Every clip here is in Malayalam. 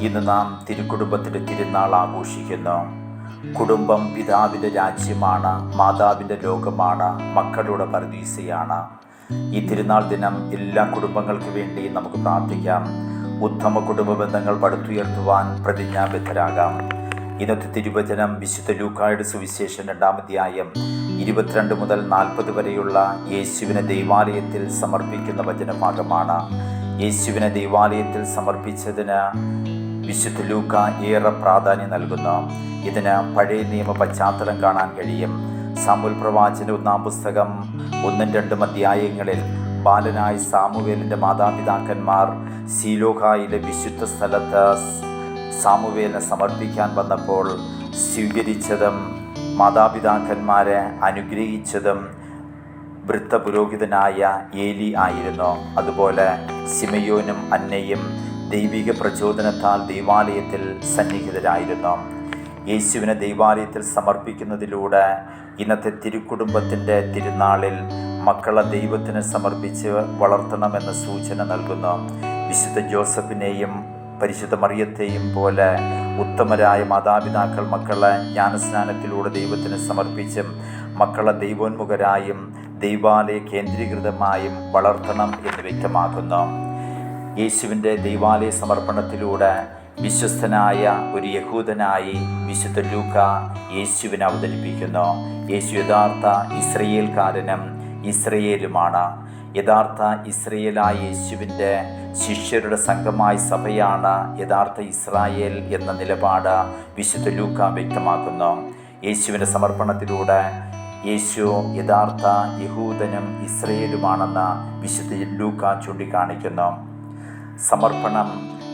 ഇന്ന് നാം തിരുക്കുടുംബത്തിന്റെ തിരുനാൾ ആഘോഷിക്കുന്നു. കുടുംബം പിതാവിന്റെ രാജ്യമാണ് മാതാവിന്റെ ലോകമാണ് മക്കളുടെ പരദീസയാണ്. ഈ തിരുനാൾ ദിനം എല്ലാ കുടുംബങ്ങൾക്ക് വേണ്ടി നമുക്ക് പ്രാർത്ഥിക്കാം. ഉത്തമ കുടുംബ ബന്ധങ്ങൾ പടുത്തുയർത്തുവാൻ പ്രതിജ്ഞാബദ്ധരാകാം. ഇന്നത്തെ തിരുവചനം വിശുദ്ധ ലൂക്കായുടെ സുവിശേഷം രണ്ടാമധ്യായം ഇരുപത്തിരണ്ട് മുതൽ നാൽപ്പത് വരെയുള്ള യേശുവിനെ ദൈവാലയത്തിൽ സമർപ്പിക്കുന്ന വചനഭാഗമാണ്. യേശുവിനെ ദൈവാലയത്തിൽ സമർപ്പിച്ചതിന് വിശുദ്ധ ലൂക്ക ഏറെ പ്രാധാന്യം നൽകുന്നു ഇതിന് പഴയ നിയമ പശ്ചാത്തലം കാണാൻ കഴിയും. സാമുൽ പ്രവാചന ഒന്നാം പുസ്തകം ഒന്നും രണ്ടും അധ്യായങ്ങളിൽ ബാലനായ സാമുവേലിന്റെ മാതാപിതാക്കന്മാർ സീലോഹായിലെ വിശുദ്ധ സ്ഥലത്ത് സാമുവേലിനെ സമർപ്പിക്കാൻ വന്നപ്പോൾ സ്വീകരിച്ചതും മാതാപിതാക്കന്മാരെ അനുഗ്രഹിച്ചതും വൃത്തപുരോഹിതനായ ഏലി ആയിരുന്നു. അതുപോലെ സിമയോനും അന്നയും ദൈവിക പ്രചോദനത്താൽ ദൈവാലയത്തിൽ സന്നിഹിതരായിരുന്നു യേശുവിനെ ദൈവാലയത്തിൽ സമർപ്പിക്കുന്നതിലൂടെ ഇന്നത്തെ തിരുക്കുടുംബത്തിന്റെ തിരുനാളിൽ മക്കളെ ദൈവത്തിന് സമർപ്പിച്ച് വളർത്തണമെന്ന സൂചന നൽകുന്നു വിശുദ്ധ ജോസഫിനെയും പരിശുദ്ധ മറിയത്തെയും പോലെ ഉത്തമരായ മാതാപിതാക്കൾ മക്കളെ ജ്ഞാനസ്നാനത്തിലൂടെ ദൈവത്തിന് സമർപ്പിച്ചും മക്കളെ ദൈവോന്മുഖരായും ദൈവാലയ കേന്ദ്രീകൃതമായും വളർത്തണം എന്ന് വ്യക്തമാക്കുന്നു. യേശുവിന്റെ ദൈവാലയ സമർപ്പണത്തിലൂടെ വിശ്വസ്തനായ ഒരു യഹൂദനായി വിശുദ്ധ ലൂക്ക യേശുവിനെ അവതരിപ്പിക്കുന്നു. യേശു യഥാർത്ഥ ഇസ്രയേൽക്കാരനും ഇസ്രയേലുമാണ്. യഥാർത്ഥ ഇസ്രയേലായ യേശുവിന്റെ ശിഷ്യരുടെ സംഘമായ സഭയാണ് യഥാർത്ഥ ഇസ്രായേൽ എന്ന നിലപാട് വിശുദ്ധ ലൂക്ക വ്യക്തമാക്കുന്നു. യേശുവിന്റെ സമർപ്പണത്തിലൂടെ യേശു യഥാർത്ഥ യഹൂദനും ഇസ്രയേലുമാണെന്ന് വിശുദ്ധ ലൂക്ക ചൂണ്ടിക്കാണിക്കുന്നു. സമർപ്പണം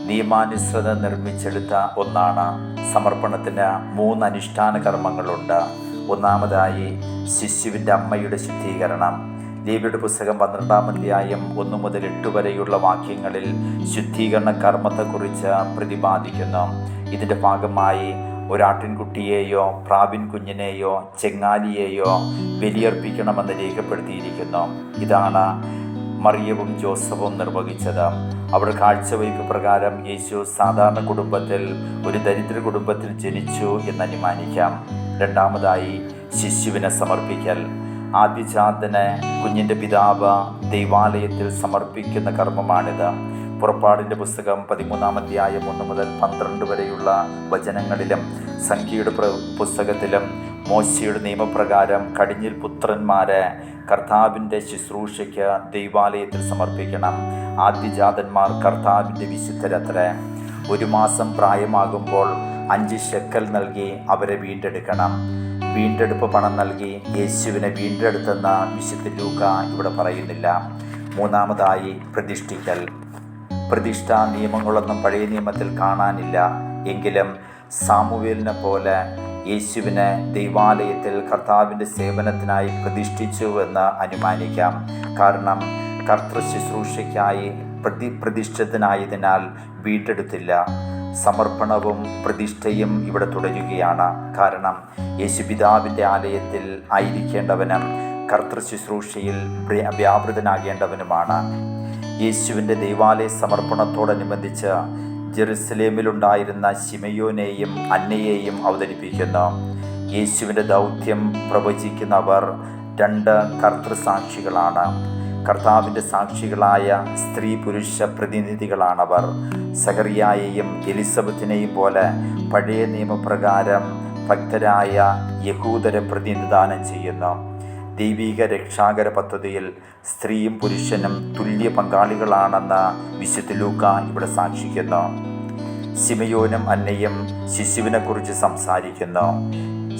നിയമാനുസൃത നിർമ്മിച്ചെടുത്ത ഒന്നാണ്. സമർപ്പണത്തിന് മൂന്ന് അനുഷ്ഠാന കർമ്മങ്ങളുണ്ട്. ഒന്നാമതായി ശിശുവിന്റെ അമ്മയുടെ ശുദ്ധീകരണം. ലേവിയുടെ പുസ്തകം പന്ത്രണ്ടാം അധ്യായം ഒന്ന് മുതൽ എട്ട് വരെയുള്ള വാക്യങ്ങളിൽ ശുദ്ധീകരണ കർമ്മത്തെക്കുറിച്ച് പ്രതിപാദിക്കുന്നു. ഇതിന്റെ ഭാഗമായി ഒരാട്ടിൻകുട്ടിയെയോ പ്രാവിൻ കുഞ്ഞിനെയോ ചെങ്ങാലിയെയോ ബലിയർപ്പിക്കണമെന്ന് രേഖപ്പെടുത്തിയിരിക്കുന്നു. ഇതാണ് മറിയവും ജോസഫും നിർവഹിച്ചത്. അവൾ കാഴ്ചവയ്പ് പ്രകാരം യേശു സാധാരണ കുടുംബത്തിൽ ഒരു ദരിദ്ര കുടുംബത്തിൽ ജനിച്ചു എന്ന് അനുമാനിക്കാം. രണ്ടാമതായി ശിശുവിനെ സമർപ്പിക്കൽ. ആദ്യജാതന് കുഞ്ഞിന്റെ പിതാവ് ദൈവാലയത്തിൽ സമർപ്പിക്കുന്ന കർമ്മമാണിത്. പുറപ്പാടിന്റെ പുസ്തകം പതിമൂന്നാം അധ്യായം ഒന്ന് മുതൽ പന്ത്രണ്ട് വരെയുള്ള വചനങ്ങളിലും സംഖ്യയുടെ പുസ്തകത്തിലും മോശയുടെ നിയമപ്രകാരം കടിഞ്ഞിൽ പുത്രന്മാരെ കർത്താവിന്റെ ശുശ്രൂഷയ്ക്ക് ദൈവാലയത്തിൽ സമർപ്പിക്കണം. ആദ്യജാതന്മാർ കർത്താവിന്റെ വിശുദ്ധരത്ര ഒരു മാസം പ്രായമാകുമ്പോൾ അഞ്ച് ഷെക്കൽ നൽകി അവരെ വീണ്ടെടുക്കണം. വീണ്ടെടുപ്പ് പണം നൽകി യേശുവിനെ വീണ്ടെടുത്തെന്ന് വിശുദ്ധ ലൂക്ക ഇവിടെ പറയുന്നില്ല. മൂന്നാമതായി പ്രതിഷ്ഠിക്കൽ. പ്രതിഷ്ഠാ നിയമങ്ങളൊന്നും പഴയ നിയമത്തിൽ കാണാനില്ല. എങ്കിലും സാമുവേലിനെ പോലെ യേശുവിനെ ദൈവാലയത്തിൽ കർത്താവിന്റെ സേവനത്തിനായി പ്രതിഷ്ഠിച്ചു എന്ന് അനുമാനിക്കാം. കാരണം കർത്തൃ ശുശ്രൂഷയ്ക്കായി പ്രതി പ്രതിഷ്ഠിതനായതിനാൽ വീട്ടെടുത്തില്ല സമർപ്പണവും പ്രതിഷ്ഠയും ഇവിടെ തുടരുകയാണ്. കാരണം യേശു പിതാവിന്റെ ആലയത്തിൽ ആയിരിക്കേണ്ടവനും കർത്തൃ ശുശ്രൂഷയിൽ വ്യാപൃതനാകേണ്ടവനുമാണ്. യേശുവിന്റെ ദൈവാലയ സമർപ്പണത്തോടനുബന്ധിച്ച് ജെറുസലേമിലുണ്ടായിരുന്ന ശിമയോനെയും അന്നയെയും അവതരിപ്പിക്കുന്നു. യേശുവിന്റെ ദൗത്യം പ്രവചിക്കുന്നവർ രണ്ട് കർത്തൃസാക്ഷികളാണ്. കർത്താവിന്റെ സാക്ഷികളായ സ്ത്രീ പുരുഷ പ്രതിനിധികളാണവർ. സഹറിയായെയും എലിസബത്തിനെയും പോലെ പഴയ നിയമപ്രകാരം ഭക്തരായ യഹൂദരെ പ്രതിനിധാനം ചെയ്യുന്നു. ദൈവിക രക്ഷാകര പദ്ധതിയിൽ സ്ത്രീയും പുരുഷനും തുല്യ പങ്കാളികളാണെന്ന് വിശുദ്ധ ലൂക്ക ഇവിടെ സാക്ഷിക്കുന്നു. ശിമയോനും അന്നയും ശിശുവിനെക്കുറിച്ച് സംസാരിക്കുന്നു.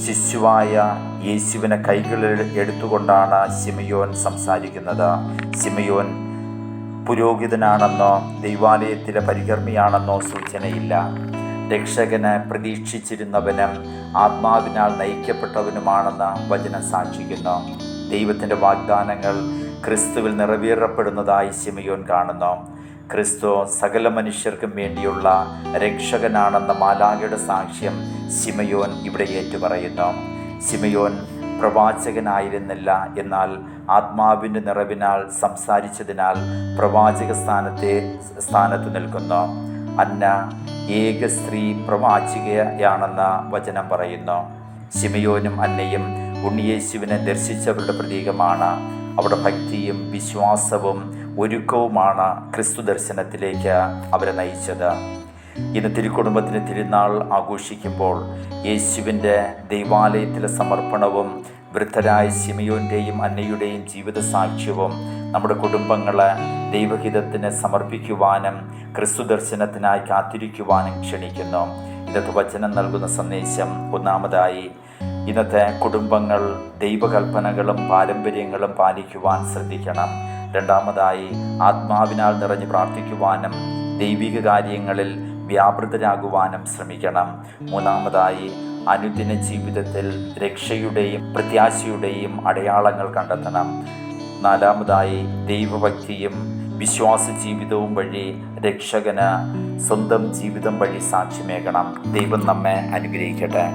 ശിശുവായ യേശുവിനെ കൈകളിൽ എടുത്തുകൊണ്ടാണ് സിമയോൻ സംസാരിക്കുന്നത്. സിമയോൻ പുരോഹിതനാണെന്നോ ദൈവാലയത്തിലെ പരികർമ്മിയാണെന്നോ സൂചനയില്ല. രക്ഷകന് പ്രതീക്ഷിച്ചിരുന്നവനും ആത്മാവിനാൽ നയിക്കപ്പെട്ടവനുമാണെന്ന് വചനം സാക്ഷിക്കുന്നു. ദൈവത്തിന്റെ വാഗ്ദാനങ്ങൾ ക്രിസ്തുവിൽ നിറവേറപ്പെടുന്നതായി സിമയോൻ കാണുന്നു. ക്രിസ്തു സകല മനുഷ്യർക്കും വേണ്ടിയുള്ള രക്ഷകനാണെന്ന മാലാഖയുടെ സാക്ഷ്യം സിമയോൻ ഇവിടെ ഏറ്റുപറയുന്നു. സിമയോൻ പ്രവാചകനായിരുന്നില്ല എന്നാൽ ആത്മാവിന്റെ നിറവിനാൽ സംസാരിച്ചതിനാൽ പ്രവാചക സ്ഥാനത്തെ സ്ഥാനത്ത് നിൽക്കുന്നു. അന്ന ഏക സ്ത്രീ പ്രവാചികയാണെന്ന വചനം പറയുന്നു. ശിമയോനും അന്നയും ഉണ്ണിയേശുവിനെ ദർശിച്ചവരുടെ പ്രതീകമാണ്. അവരുടെ ഭക്തിയും വിശ്വാസവും ഒരുക്കവുമാണ് ക്രിസ്തു ദർശനത്തിലേക്ക് അവരെ നയിച്ചത്. ഇന്ന് തിരുക്കുടുംബത്തിന് തിരുനാൾ ആഘോഷിക്കുമ്പോൾ യേശുവിന്റെ ദൈവാലയത്തിലെ സമർപ്പണവും വൃദ്ധരായ ശിമയോന്റെയും അന്നയുടെയും ജീവിത സാക്ഷ്യവും നമ്മുടെ കുടുംബങ്ങളെ ദൈവഹിതത്തിന് സമർപ്പിക്കുവാനും ക്രിസ്തു ദർശനത്തിനായി കാത്തിരിക്കുവാനും ക്ഷണിക്കുന്നു. ഇന്നത്തെ വചനം നൽകുന്ന സന്ദേശം ഒന്നാമതായി ഇന്നത്തെ കുടുംബങ്ങൾ ദൈവകൽപ്പനകളും പാരമ്പര്യങ്ങളും പാലിക്കുവാൻ ശ്രദ്ധിക്കണം. രണ്ടാമതായി ആത്മാവിനാൽ നിറഞ്ഞു പ്രാർത്ഥിക്കുവാനും ദൈവിക കാര്യങ്ങളിൽ വ്യാപൃതരാകുവാനും ശ്രമിക്കണം. മൂന്നാമതായി അനുദിന ജീവിതത്തിൽ രക്ഷയുടെയും പ്രത്യാശയുടെയും അടയാളങ്ങൾ കണ്ടെത്തണം. നാലാമതായി ദൈവഭക്തിയും വിശ്വാസ ജീവിതവും വഴി രക്ഷകന് സ്വന്തം ജീവിതം വഴി സാക്ഷ്യമേകണം. ദൈവം നമ്മെ അനുഗ്രഹിക്കട്ടെ.